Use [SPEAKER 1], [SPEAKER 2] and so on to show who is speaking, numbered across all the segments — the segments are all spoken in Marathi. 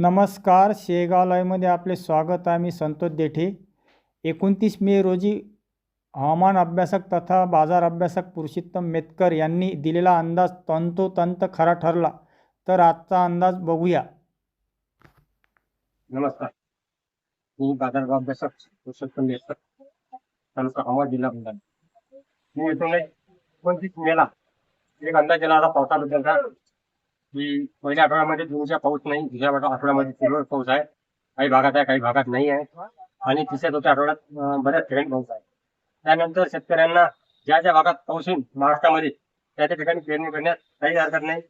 [SPEAKER 1] नमस्कार शेगाव लाईव्हमध्ये आपले स्वागत आहे. मी संतोष देठे. एकोणतीस मे रोजी हवामान अभ्यासक तथा बाजार अभ्यासक पुरुषोत्तम मेतकर यांनी दिलेला अंदाज तंतोतंत खरा ठरला. तर आजचा अंदाज बघूया.
[SPEAKER 2] नमस्कार. मी बाजार अभ्यासक पुरुषोत्तम मेतकर तालुका अहमद जिल्हा बुलढाणा. मी येतो एकोणतीस मेला एक अंदाज दिला आता पावसाबद्दलचा की पहिल्या आठवड्यामध्ये जूनचा पाऊस नाही दुसऱ्या भागात आठवड्यामध्ये तुरळक पाऊस आहे. काही भागात आहे काही भागात नाही आहे. आणि तिसऱ्या चौथ्या आठवड्यात बऱ्याच ठिकाणी पाऊस आहे. त्यानंतर शेतकऱ्यांना ज्या ज्या भागात पाऊस येईल महाराष्ट्रामध्ये त्या त्या ठिकाणी पेरणी करण्यात काही हरकत नाही.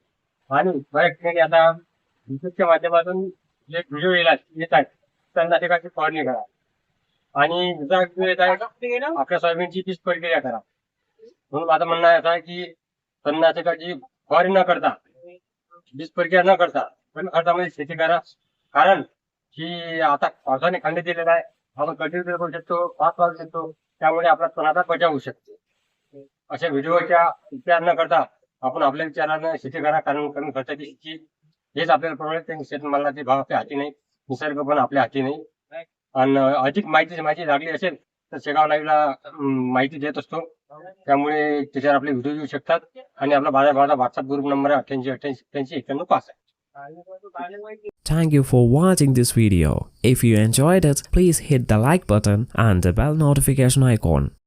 [SPEAKER 2] आणि बऱ्याच ठिकाणी आता विद्युतच्या माध्यमातून जे व्हिडिओ येत आहेत त्यांना ठिकाणी फवारणी करा. आणि दुसरा येत आहे आपल्या सोयाबीनची तीच प्रक्रिया करा. म्हणून माझं म्हणणं असं आहे की तणनाशकाची फवारणी न करता बीज प्रक्रिया न करता पण खर्चामध्ये शेती करा. कारण ही आता पावसाने खंडित दिलेला आहे. आपण कंटिन्यू करू शकतो पाच वाजू शकतो. त्यामुळे आपला तणाचा बचाव होऊ शकतो. अशा व्हिडिओच्या विचार न करता आपण आपल्या विचारानं शेती करा. कारण कमी खर्चाची शेती हेच आपल्याला परवडेल शेतमालाचे भाव आपल्या हाती नाही. निसर्ग पण आपल्या हाती नाही. आणि अधिक माहिती माहिती लागली असेल तर शेगाव लाईव्हला माहिती देत असतो त्यामुळे त्याच्यावर आपले व्हिडिओ येऊ शकतात आणि आपला बाजार माझा व्हॉट्सअप ग्रुप नंबर आहे अठ्ठ्याऐंशी अठ्ठ्याऐंशी अठ्ठ्याऐंशी एक्क्याण्णव पाच आहे
[SPEAKER 3] Thank you for watching this video. If you enjoyed it, please hit the like button and the bell notification icon.